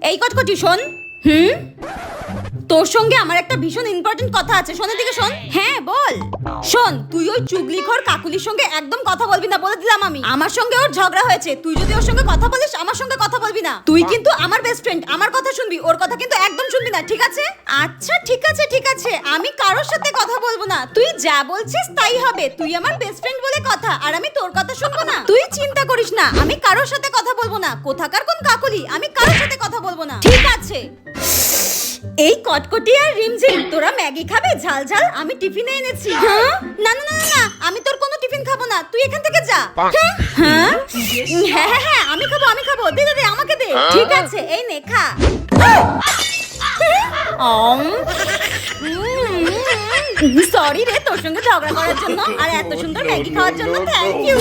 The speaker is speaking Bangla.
এই কটকটি শোন? হুম? তোর সঙ্গে আমার একটা ভীষণ ইম্পর্টেন্ট কথা আছে। শোনের দিকে শোন। হ্যাঁ বল। শোন তুই ওই চুগলিখর কাকুলির সঙ্গে একদম কথা বলবি না বলে দিলাম আমি। আমার সঙ্গে ওর ঝগড়া হয়েছে। তুই যদি ওর সঙ্গে কথা বলিস তুই কিন্তু আমার বেস্ট ফ্রেন্ড আমার কথা শুনবি ওর কথা কিন্তু একদম শুনবি না ঠিক আছে? আচ্ছা ঠিক আছে ঠিক আছে আমি কারোর সাথে কথা বলব না। তুই যা বলছিস তাই হবে তুই আমার বেস্ট ফ্রেন্ড বলে কথা আর আমি তোর কথা শুনব না। তুই চিন্তা করিস না আমি কারোর সাথে কথা বলব না কোথাকার কোন কাকুলি আমি কারোর সাথে কথা বলব না। ঠিক আছে। এই কটকটি আর রিমঝিম তোরা ম্যাগি খাবে ঝাল ঝাল আমি টিফিনে এনেছি। হ্যাঁ? না না না না, আমি তোর কোনো টিফিন খাব না তুই এখান থেকে যা। হ্যাঁ? হ্যাঁ? হ্যাঁ হ্যাঁ আমি খাব আমি খাব দে ঠিক আছে এই নে খা। সরি রে তোর সঙ্গে ঝগড়া করার জন্য আর এত সুন্দর ম্যাগি খাওয়ার জন্য থ্যাংক ইউ